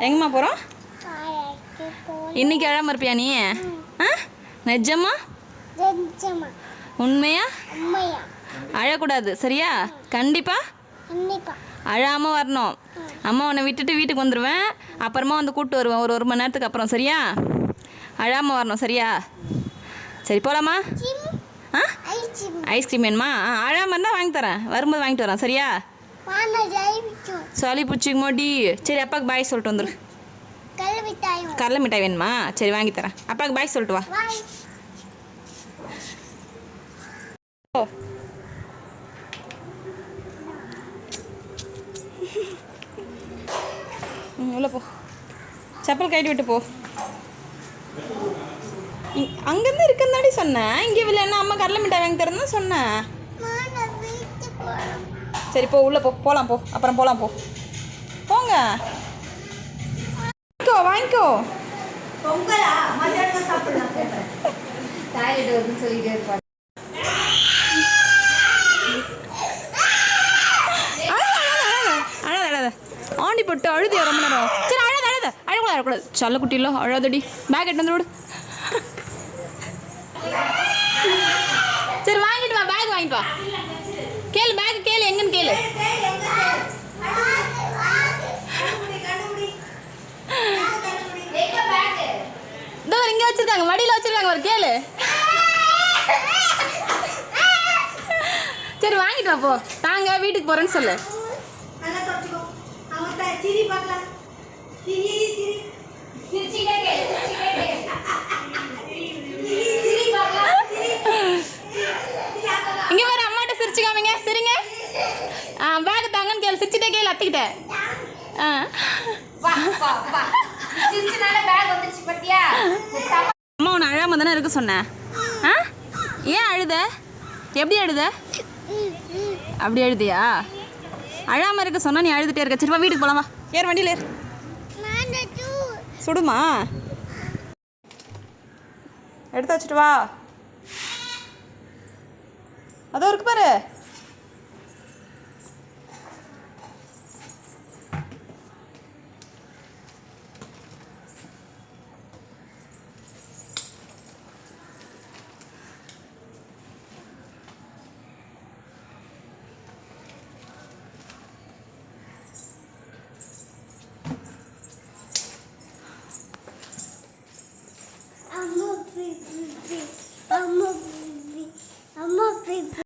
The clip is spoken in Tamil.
எங்கம்மா போகிறோம் இன்னைக்கு அழாம இருப்பியா நீ? நிஜமா? உண்மையா? அழக்கூடாது. சரியா? கண்டிப்பா? அழாமல் வரணும். அம்மா உன்னை விட்டுட்டு வீட்டுக்கு வந்துடுவேன் அப்புறமா வந்து கூப்பிட்டு வருவேன். ஒரு ஒரு மணி நேரத்துக்கு அப்புறம். சரியா? அழாமல் வரணும். சரியா? சரி போகலாமா சிம் ஆ? ஐஸ்கிரீம். வேணுமா? ஆ அழாமல் இருந்தால் வாங்கி தரேன். வரும்போது வாங்கிட்டு வரேன். சரியா? சளி பிடிச்சிக்கு மோடி சரி அப்பாவுக்கு பாய் சொல்லிட்டு வந்துரு. கடலை மிட்டாய் வேணுமா? சரி வாங்கி தரேன். அப்பாவுக்கு பாய் சொல்லிட்டு வா. ஓ உள்ள போ. செப்பல் கட்டி விட்டு போ. அங்கேருந்து இருக்குந்தாடி சொன்னேன். இங்கே இல்லைன்னா அம்மா கடலை மிட்டாய் வாங்கி தரேன்னு சொன்னேன். சரி போ உள்ளே போ. போகலாம் போ. அப்புறம் போகலாம் போ. போங்க. வாங்கிக்கோ வாங்கிக்கோ. டாய்லெட் வருதுன்னு சொல்லிட்டே இருப்பாரு. அழாத அழாத ஆண்டி போட்டு அழுதியா ரொம்ப நேரம். சரி அழாத அழாத. அழக்கூடாது அழக்கூடாது சல்ல குட்டியில் அழாதடி. பேக் எடுத்து வந்து விடு. சரி வாங்கிட்டு வா பேக் வாங்கிட்டு வா. இதோ இங்கே வச்சிருக்காங்க. மடியில் வச்சிருக்காங்க. ஒரு கேளு. சரி வாங்கிட்டு போ. தாங்க வீட்டுக்கு போறேன்னு சொல்லு. இங்க ஆ பேக் தாங்கன்னு கேளு. சிரிச்சுட்டே கேளு அத்திக்கிட்ட ஆ. வா வா வா. சிரிச்சனால பேக் வந்துருச்சு பத்தியா? அம்மா உன்னை அழாம தானே இருக்க சொன்னேன் ஆ? ஏன் அழுத? எப்படி அழுத? அப்படி அழுதியா? அழாம இருக்க சொன்னா நீ அழுதுட்டே இருக்க. சரி வா வீட்டுக்கு போலாம் வா. ஏறு வண்டியில் ஏறு. சுடுமா? எடுத்து வச்சுட்டு வா. அதோ இருக்கு பாரு. Vamos